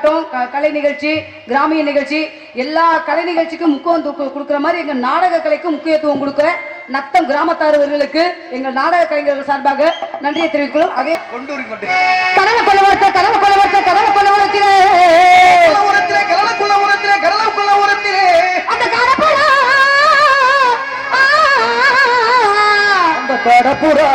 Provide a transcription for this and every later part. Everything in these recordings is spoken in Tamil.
கரகாட்டம் கலை நிகழ்ச்சி கிராமிய நிகழ்ச்சி எல்லா கலை நிகழ்ச்சிக்கும் முக்கியத்துவம் கொடுக்குற மாதிரி எங்க நாடக கலைக்கும் முக்கியத்துவம் கொடுக்குற நத்தம் கிராமத்தாரர்களுக்கு எங்கள் நாடக கலைஞர்கள் சார்பாக நன்றியை தெரிவிக்கிறோம் அதே கடலை கடலை கொலவரத்த கடலை கொலவரத்திலே உரத்திலே கடலுக்குள்ள உரத்திலே கடலுக்குள்ள உரத்திலே அந்த காரப்புறா அந்த கடப்புறா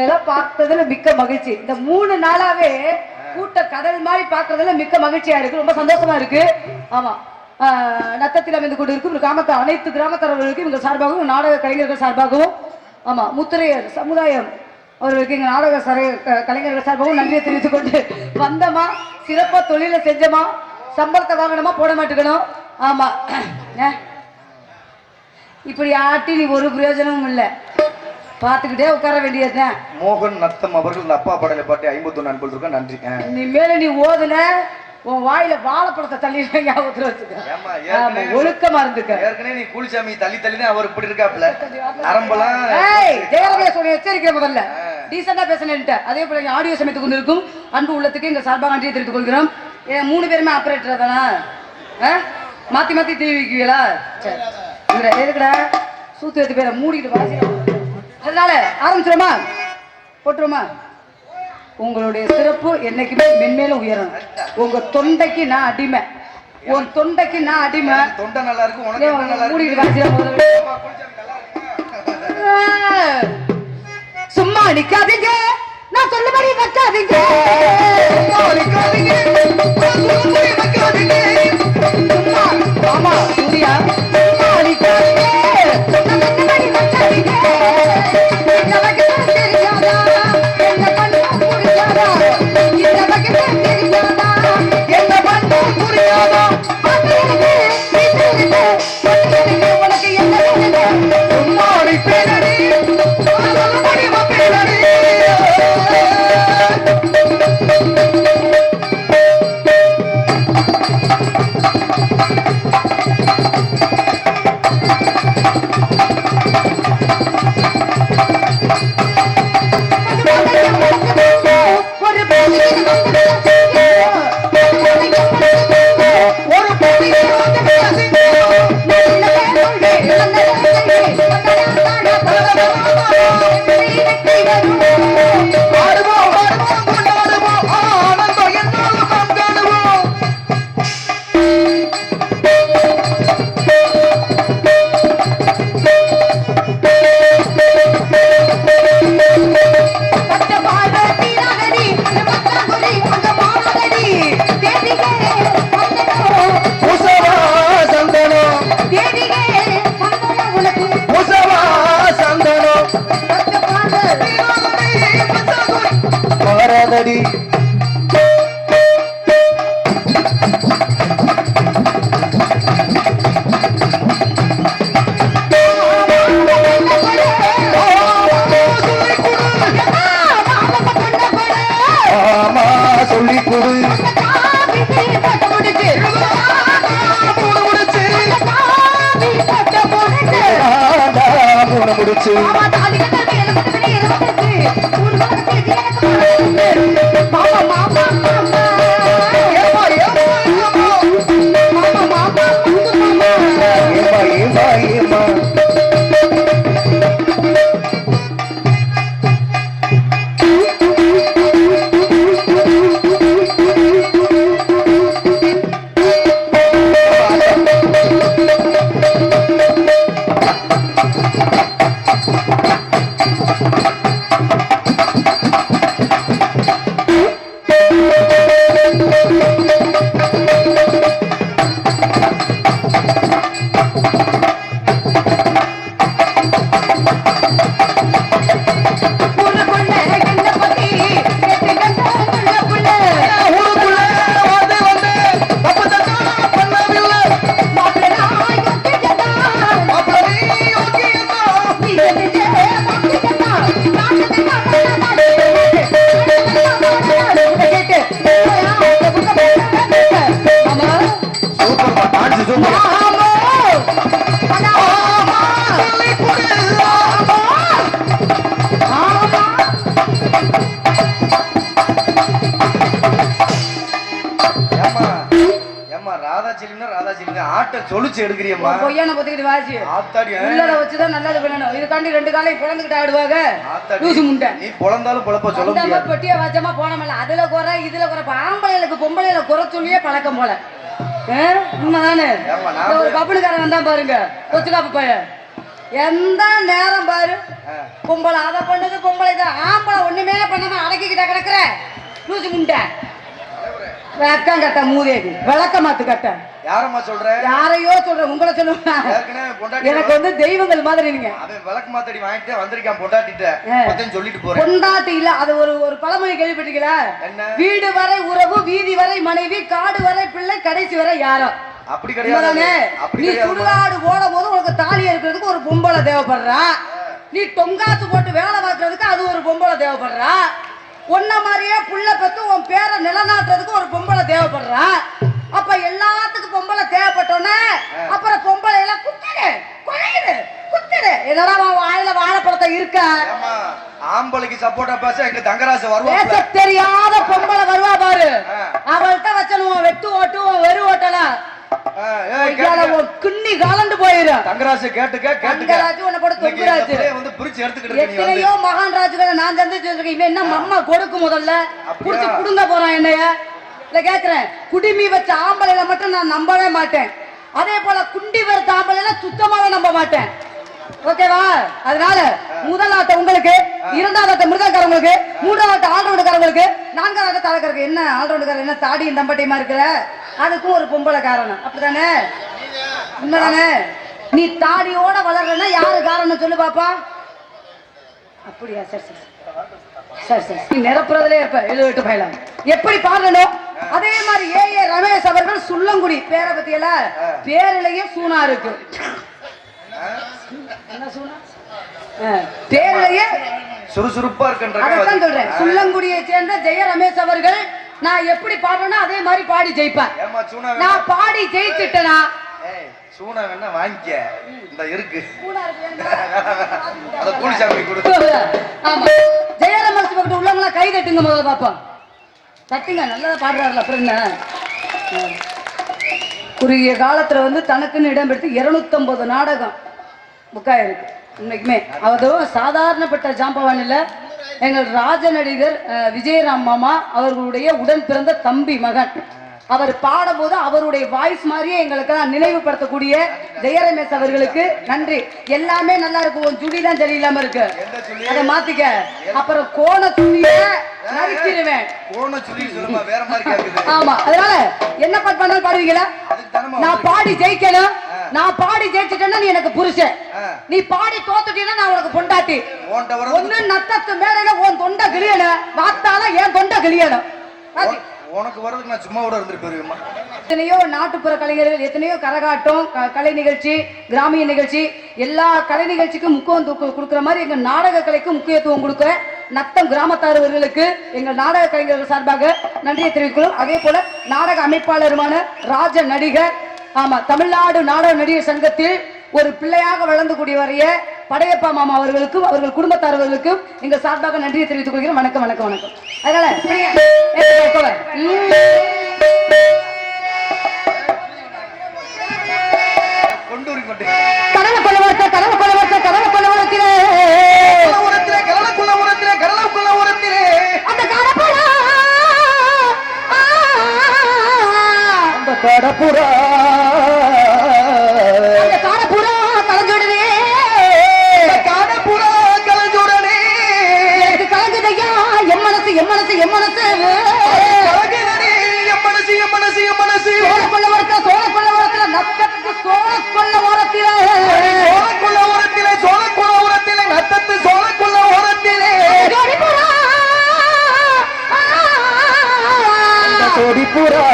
எல்லாம் பார்த்ததுல மிக்க மகிழ்ச்சி. இந்த மூணு நாளாவே கூட்ட கடல் மாதிரி பார்க்கறதுல மிக்க மகிழ்ச்சியா இருக்கு. ரொம்ப சந்தோஷமா இருக்கு. ஆமா. நத்தத்தில் அமைந்து கொண்டு இருக்கும் கிராமத்து அனைத்து கிராமத்தவர்களுக்கும் எங்கள் சார்பாகவும் நாடக கலைஞர்கள் சார்பாகவும் ஆமா முத்திரையர் சமுதாயம் அவர்களுக்கு எங்கள் நாடக சரை க- கலைஞர்கள் சார்பாகவும் நன்றியை தெரிவித்துக் கொண்டு வந்தமா சிறப்பா தொழிலை செஞ்சமா சம்பளத்தை வாங்கணுமா போட மாட்டுக்கணும். ஆமா. இப்படி ஆட்டி நீ ஒரு பிரயோஜனமும் இல்லை. பார்த்துக்கிட்டே உட்கார வேண்டியதுதான். மோகன் நத்தம் அவர்கள் இந்த அப்பா படலை பாட்டி ஐம்பத்தொன்னு அன்பு இருக்கேன் நன்றி. நீ மேல நீ ஓதுன உன் வாயில வாழைப்பழத்தை தள்ளி ஞாபகத்துல வச்சுக்க. ஒழுக்கமா இருந்துக்க. ஏற்கனவே நீ கூலிச்சாமி தள்ளி தள்ளி தான் அவர் இப்படி இருக்காப்ல நரம்பெல்லாம் ஏய் ஜெயரமேஷ் உன்னை எச்சரிக்கை முதல்ல. டீசெண்டா பேசணுன்ட்டு அதே போல ஆடியோ சமைத்து கொண்டு இருக்கும் அன்பு உள்ளத்துக்கு எங்க சார்பாக நன்றியை தெரிவித்துக் கொள்கிறோம். ஏன் மூணு பேருமே ஆபரேட்டர் தானா? மாத்தி மாத்தி தீ வைக்குவீங்களா சரி. எதுக்குடா? சூத்து எடுத்து பேரை மூடிட்டு வாசி அதனால ஆரம்பிச்சிருமா போட்டுருமா உங்களுடைய சிறப்பு என்னைக்குமே மென்மேலும் உயரணும். உங்க தொண்டைக்கு நான் அடிமை. உன் தொண்டைக்கு நான் அடிமை. தொண்டை நல்லா இருக்கு உனக்கு மூடிட்டு. சும்மா அடிக்காதீங்க நான் சொல்லுபடி வைக்காதீங்க. சொல்லுபடி வைக்காதீங்க. அடி முடிச்சு பொய்யான பொத்துக்கிட்டு வாசி ஆத்தாடி. உள்ளத வச்சுதான் நல்லது பண்ணணும். இதுக்காண்டி ரெண்டு காலையும் பிறந்துக்கிட்டு ஆடுவாங்க. லூசு முண்டை. நீ பொழந்தாலும் பொழப்ப சொல்ல முடியாது. பொட்டிய வச்சமா போனமல்ல. அதுல குறை இதுல குறை. ஆம்பளைகளுக்கு பொம்பளையில குறை சொல்லியே பழக்கம் போல? உண்மைதானே? ஒரு பப்புனுக்காரன் வந்தான் பாருங்க. கொச்சு காப்பு பையன் எந்த நேரம் பாரு. பொம்பளை அதை பண்ணுது பொம்பளை இதை ஆம்பளை ஒண்ணுமே பண்ணாம அடக்கிக்கிட்ட கிடக்குற? லூசு முண்டை. வெக்கம் கட்ட மூதேவி. விளக்க மாத்து கட்ட. யாரம்மா சொல்ற? யாரையோ சொல்றேன் உங்களை சொல்லுவேன் பொண்டாட்டி எனக்கு வந்து தெய்வங்கள் மாதிரி நீங்க. அவன் விளக்கு மாத்தடி வாங்கிட்டு வந்திருக்கான் பொண்டாட்டிட்ட. சொல்லிட்டு போறேன். கொண்டாட்டி இல்ல அது ஒரு ஒரு பழமொழி கேள்விப்பட்டீங்களா? வீடு வரை உறவு வீதி வரை மனைவி காடு வரை பிள்ளை கடைசி வரை யாரோ. அப்படி கிடையாது. நீ சுடுகாடு போடும் போது உனக்கு தாலி இருக்கிறதுக்கு ஒரு பொம்பளை தேவைப்படுறா. நீ தொங்காத்து போட்டு வேலை பார்க்கறதுக்கு அது ஒரு பொம்பளை தேவைப்படுறா. உன்ன மாதிரியே புள்ள பெத்து உன் பேரை நிலநாட்டுறதுக்கு ஒரு பொம்பளை தேவைப்படுறா. அப்ப எல்லாத்துக்கும் பொம்பளை தேவைப்பட்டோன்னே அப்புறம் பொம்பளை எல்லாம் குத்துடு குழையுது குத்துடு. என்னடா வாயில வாழைப்பழத்தை இருக்க? ஆம்பளைக்கு சப்போர்ட்டா பேச எங்க தங்கராசு பேச வருவாப்ல தெரியாத பொம்பளை வருவா பாரு. அவள்கிட்ட வச்சனும் வெட்டு ஓட்டு உன் வெறு கேட்டுக்க. கிண்ணி கலந்து போயிரும் தங்கராசு கேட்டுக்க தங்கராஜு உன்னை இந்த தொங்குராஜு. வந்து பிரிச்சு எடுத்துக்கிட்டு எத்தனையோ மகான் ராஜுகளை நான் சந்திச்சு வச்சிருக்கேன் இவன் என்ன அம்மா கொடுக்கு முதல்ல? புடிச்சு புடுங்க போறான் என்னைய. இல்லை கேட்குறேன். குடிமி வச்ச ஆம்பளையில மட்டும் நான் நம்பவே மாட்டேன். அதே போல குண்டி வெறுத்த ஆம்பளைல சுத்தமாவே நம்ப மாட்டேன். ஓகேவா? அதனால முதல் ஆட்ட உங்களுக்கு இரண்டாவது ஆட்ட மிருதக்காரங்களுக்கு மூன்றாவது ஆட்ட ஆல்ரவுண்டுக்காரங்களுக்கு நான்காவது ஆட்ட தலைக்கருக்கு என்ன ஆல்ரவுண்டுக்காரர் என்ன தாடியும் தம்பட்டையுமா இருக்கிற அதுக்கும் ஒரு பொம்பளை காரணம். அப்படிதானே உண்மைதானே? நீ தாடியோட வளர்றனா யாரு காரணம் சொல்லு பாப்பா. அப்படியா? சரி சரி சரி. சரி நீ நிரப்புறதுலே இருப்ப. எழுதிட்டு போயிடலாம் எப்படி பாடணும்? அதே மாதிரி ஏ ஏ ரமேஷ் அவர்கள் சுள்ளங்குடி பேரை பத்தியல பேரிலேயே சூனா இருக்கு. பேரிலேயே சுறுசுறுப்பா அதைத்தான் இருக்கின்ற சொல்றேன். சுள்ளங்குடியை சேர்ந்த ஜெய ரமேஷ் அவர்கள் நான் எப்படி பாடுறேனோ அதே மாதிரி பாடி ஜெயிப்பேன் நான் பாடி ஜெயிச்சுட்டேனா? சூனா வேணா வாங்கிக்க. இந்த இருக்கு. அத கூலிசாமி கொடு. ஆமா. ஜெயரமேஷ் பக்கத்து கை தட்டுங்க முதல்ல பாப்போம். தட்டுங்க நல்லா பாடுறாருல அப்புறம் என்ன? குறுகிய காலத்துல வந்து தனக்குன்னு இடம் எடுத்து இருநூத்தம்பது நாடகம் புக்காயிருக்கு. இன்னைக்குமே. அதுவும் சாதாரணப்பட்ட ஜாம்பவானில் எங்கள் ராஜ நடிகர் விஜயராம் மாமா அவர்களுடைய உடன் பிறந்த தம்பி மகன். அவர் பாடும்போது அவருடைய வாய்ஸ் மாதிரியே எங்களுக்கெல்லாம் நினைவுபடுத்தக்கூடிய ஜெயரமேஷ் அவர்களுக்கு நன்றி. எல்லாமே நல்லா இருக்கு உன் சுடி தான் சரியில்லாம இருக்கு. அதை மாத்திக்க. அப்புறம் கோண துணிய நறுக்கிடுவேன். சொல்லுமா? வேற மாதிரி ஆமா. அதனால என்ன பாட்டு பண்ணாலும் பாடுவீங்களா? நான் பாடி ஜெயிக்கணும். நான் பாடி ஜெயிச்சிட்டேன்னா நீ எனக்கு புருஷன். நீ பாடி தோத்துட்டீன்னா நான் உனக்கு பொண்டாட்டி. ஒண்ணு நத்தத்து மேடையில உன் தொண்டை கிளியணும் வாத்தால என் தொண்டை பாத்தி? உனக்கு வர்றதுக்கு நான் சும்மா கூட இருந்துட்டு எத்தனையோ நாட்டுப்புற கலைஞர்கள் எத்தனையோ கரகாட்டம் க- கலை நிகழ்ச்சி கிராமிய நிகழ்ச்சி எல்லா கலை நிகழ்ச்சிக்கும் முக்கியத்துவம் கொடுக்குற மாதிரி எங்கள் நாடக கலைக்கும் முக்கியத்துவம் கொடுக்க நத்தம் கிராமத்தாரவர்களுக்கு எங்கள் நாடக கலைஞர்கள் சார்பாக நன்றியை தெரிவிக்கிறோம் அதே போல நாடக அமைப்பாளருமான ராஜ நடிகர் ஆமா தமிழ்நாடு நாடக நடிகர் சங்கத்தில் ஒரு பிள்ளையாக வளர்ந்து கூடிய வரைய படையப்பா மாமா அவர்களுக்கும் அவர்கள் குடும்பத்தாரர்களுக்கும் எங்கள் சார்பாக நன்றியை தெரிவித்துக் கொள்கிறோம் வணக்கம் வணக்கம் வணக்கம் அதனால ஏத்துக்கோ, ஏத்துக்கோ. ம். கொண்டூரி கொண்டு கனவு கொள்ள வார்த்தை அந்த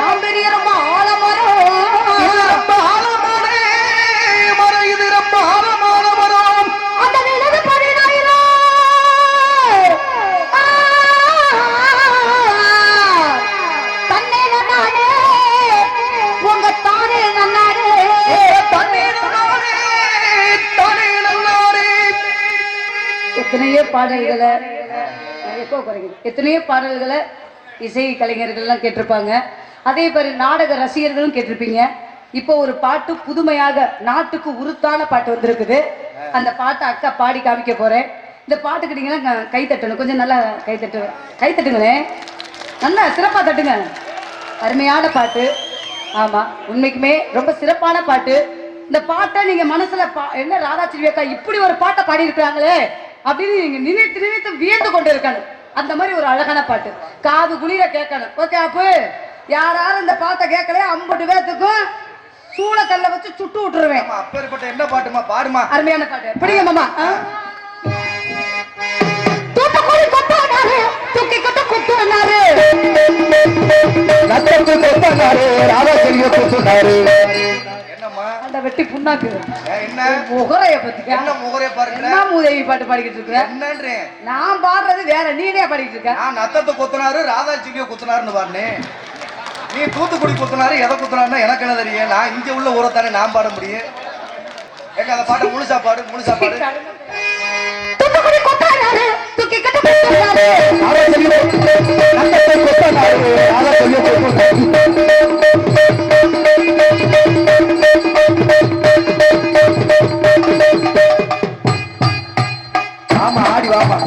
நானே தானே நல்லாரே எத்தனையோ பாடல்களை எத்தனையோ பாடல்களை இசை கலைஞர்கள்லாம் கேட்டிருப்பாங்க. அதே மாதிரி நாடக ரசிகர்களும் கேட்டிருப்பீங்க. இப்போ ஒரு பாட்டு புதுமையாக நாட்டுக்கு உருத்தான பாட்டு வந்திருக்குது. அந்த பாட்டை அக்கா பாடி காமிக்க போறேன். இந்த பாட்டு கேட்டீங்கன்னா கை தட்டணும். கொஞ்சம் நல்லா கை தட்டு. கை தட்டுங்களேன் நல்லா சிறப்பாக தட்டுங்க. அருமையான பாட்டு. ஆமா உண்மைக்குமே ரொம்ப சிறப்பான பாட்டு. இந்த பாட்டை நீங்க மனசுல பா- என்ன ராதாச்செல்வி அக்கா இப்படி ஒரு பாட்டை பாடி இருக்கிறாங்களே அப்படின்னு நீங்க நினைத்து நினைத்து வியந்து கொண்டு இருக்கணும் அந்த மாதிரி ஒரு அழகான பாட்டு. காது குளிர கேட்கணும். ஓகே அப்போ யார் யாரும் இந்த பாட்டை கேட்கலையோ ஐம்பது பேர்த்துக்கும் சூளக்கல்ல வச்சு சுட்டு விட்டுருவேன். அப்பேற்பட்ட என்ன பாட்டுமா? பாடுமா. அருமையான பாட்டு. பிடிங்க மாமா? தூத்துக்குடி கொத்தானாரு தூக்கி கொட்ட குத்துனாரு. நத்தத்து கொத்தனாரு ராதாச்செல்விய கொத்துனாரு என்னம்மா? அந்த வெட்டி புண்ணாக்கு. ஏன் என்ன? முகரைய பத்திக்க என்ன பாருங்க? என்ன மூதேவி பாட்டு பாடிக்கிட்டு இருக்க? என்னன்றேன் நான் பாடுறது வேற நீனே பாடிக்கிட்டு இருக்க. நான் நத்தத்தை குத்துனாரு ராதாச்செல்விய குத்துனாருன்னு பாருனே. நீ தூத்துக்குடி குத்துனாரு எதை குத்துனாருன்னா எனக்கு என்ன தெரியும்? நான் இங்க உள்ள ஊரத்தானே நான் பாட முடியும். ஏங்க அந்த பாட்டை முழுசா பாடு முழுசா பாடு. தூத்துக்குடி கொத்தானாரு தூக்கி கட்ட ஆமா ஆடி வாமா